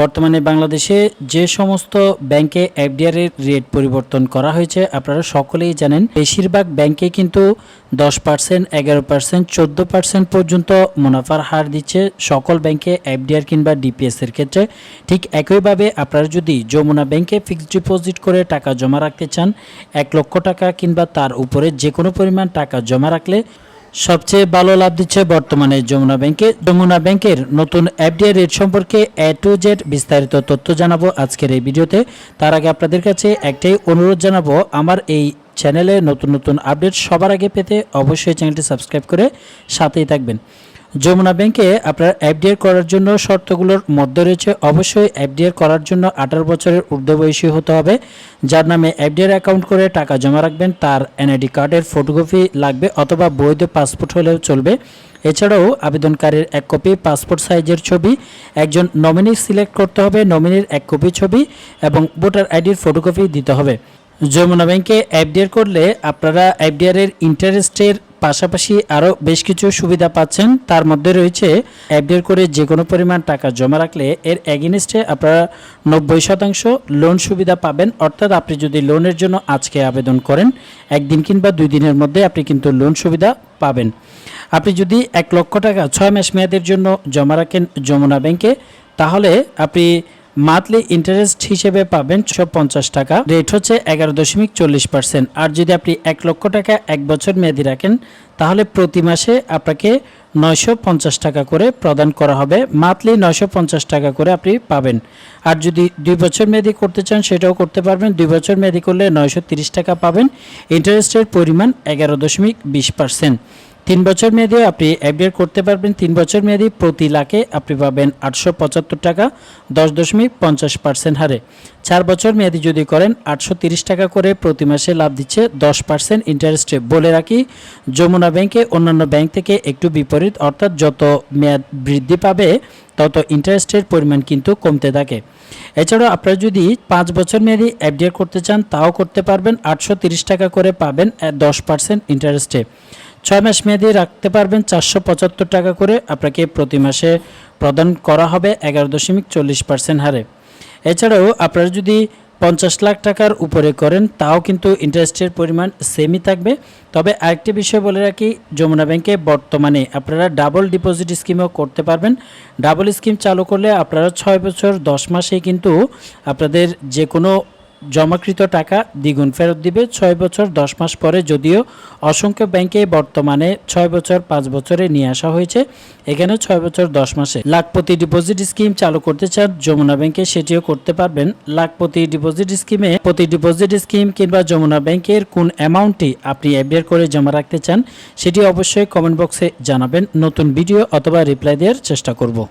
বর্তমানে বাংলাদেশে যে সমস্ত ব্যাংকে এফডিআর এর রেট পরিবর্তন করা হয়েছে, আপনারা সকলেই জানেন, বেশিরভাগ ব্যাংকে কিন্তু দশ পার্সেন্ট, এগারো পার্সেন্ট, চোদ্দ পার্সেন্ট পর্যন্ত মুনাফার হার দিচ্ছে সকল ব্যাংকে এফডিআর কিংবা ডিপিএস এর ক্ষেত্রে। ঠিক একইভাবে আপনারা যদি যমুনা ব্যাংকে ফিক্সড ডিপোজিট করে টাকা জমা রাখতে চান, এক লক্ষ টাকা কিংবা তার উপরে যে কোনো পরিমাণ টাকা জমা রাখলে সবচেয়ে ভালো লাভ দিচ্ছে বর্তমানে যমুনা ব্যাংকে। যমুনা ব্যাংকের নতুন এফডিআই রেট সম্পর্কে এ টু জেড বিস্তারিত তথ্য জানাব আজকের এই ভিডিওতে। তার আগে আপনাদের কাছে একটাই অনুরোধ জানাব, আমার এই চ্যানেলে নতুন নতুন আপডেট সবার আগে পেতে অবশ্যই চ্যানেলটি সাবস্ক্রাইব করে সাথেই থাকবেন। যমুনা ব্যাংকে আপনার এফডিআর করার জন্য শর্তগুলোর মধ্যে রয়েছে, অবশ্যই এফডিআর করার জন্য আঠারো বছরের ঊর্ধ্ব বয়সী হতে হবে। যার নামে এফডিআর অ্যাকাউন্ট করে টাকা জমা রাখবেন, তার এনআইডি কার্ডের ফটোকপি লাগবে অথবা বৈধ পাসপোর্ট হলেও চলবে। এছাড়াও আবেদনকারীর এক কপি পাসপোর্ট সাইজের ছবি, একজন নমিনি সিলেক্ট করতে হবে, নমিনির এক কপি ছবি এবং ভোটার আইডির ফটোকপি দিতে হবে। যমুনা ব্যাংকে এফডিআর করলে আপনারা এফডিআর এর ইন্টারেস্টের পাশাপাশি আরও বেশ কিছু সুবিধা পাচ্ছেন। তার মধ্যে রয়েছে এফডিআর করে যে কোনো পরিমাণ টাকা জমা রাখলে এর এগেনিস্টে আপনারা নব্বই শতাংশ লোন সুবিধা পাবেন। অর্থাৎ আপনি যদি লোনের জন্য আজকে আবেদন করেন, একদিন কিংবা দুই দিনের মধ্যে আপনি কিন্তু লোন সুবিধা পাবেন। আপনি যদি এক লক্ষ টাকা ছয় মাস মেয়াদের জন্য জমা রাখেন যমুনা ব্যাংকে তাহলে আপনি মান্থলি ইন্টারেস্ট হিসেবে পাবেন ছশো পঞ্চাশ টাকা। রেট হচ্ছে এগারো দশমিক চল্লিশ পার্সেন্ট। আর যদি আপনি এক লক্ষ টাকা এক বছর মেয়াদি রাখেন, তাহলে প্রতি মাসে আপনাকে নয়শো পঞ্চাশ টাকা করে প্রদান করা হবে। মান্থলি নয়শো পঞ্চাশ টাকা করে আপনি পাবেন। আর যদি দুই বছর মেয়াদি করতে চান, সেটাও করতে পারবেন। দুই বছর মেয়াদি করলে নয়শো তিরিশ টাকা পাবেন। ইন্টারেস্টের পরিমাণ এগারো দশমিক বিশ পার্সেন্ট। তিন বছর মেয়াদে আপনি এফডিআর করতে পারবেন। তিন বছর মেয়াদি প্রতি লাখে আপনি পাবেন আটশো পঁচাত্তর টাকা, দশ দশমিক পঞ্চাশ পার্সেন্ট হারে। চার বছর মেয়াদি যদি করেন, আটশো তিরিশ টাকা করে প্রতি মাসে লাভ দিচ্ছে দশ পার্সেন্ট ইন্টারেস্টে বলে রাখি, যমুনা ব্যাংকে অন্যান্য ব্যাংক থেকে একটু বিপরীত, অর্থাৎ যত মেয়াদ বৃদ্ধি পাবে, তত ইন্টারেস্টের পরিমাণ কিন্তু কমতে থাকে। এছাড়াও আপনারা যদি পাঁচ বছর মেয়াদি এফডিআর করতে চান, তাও করতে পারবেন। আটশো টাকা করে পাবেন দশ পার্সেন্ট ইন্টারেস্টে ছয় মাস মেয়াদি রাখতে পারবেন চারশো পঁচাত্তর টাকা করে। আপনাকে প্রতি মাসে প্রদান করা হবে এগারো দশমিক চল্লিশ পার্সেন্ট হারে। এছাড়াও আপনারা যদি পঞ্চাশ লাখ টাকার উপরে করেন, তাও কিন্তু ইন্টারেস্টের পরিমাণ সেমই থাকবে। তবে আরেকটি বিষয় বলে রাখি, যমুনা ব্যাংকে বর্তমানে আপনারা ডাবল ডিপোজিট স্কিমও করতে পারবেন। ডাবল স্কিম চালু করলে আপনারা ছয় বছর, দশ মাসেই কিন্তু আপনাদের যে কোনো জমাকৃত টাকা দ্বিগুণ ফেরত দিবে ছয় বছর দশ মাস পরে যদিও অসংখ্য ব্যাংকে বর্তমানে ছয় বছর, পাঁচ বছরে নিয়ে আসা হয়েছে। এখানে ছয় বছর, দশ মাসে। লাখপতি ডিপোজিট স্কিম চালু করতে চান যমুনা ব্যাংকে, সেটিও করতে পারবেন। লাখপতি ডিপোজিট স্কিমে প্রতি ডিপোজিট স্কিম কিংবা যমুনা ব্যাংকের কোন অ্যামাউন্টটি আপনি এফডিআর করে জমা রাখতে চান, সেটি অবশ্যই কমেন্ট বক্সে জানাবেন। নতুন ভিডিও অথবা রিপ্লাই দেওয়ার চেষ্টা করব।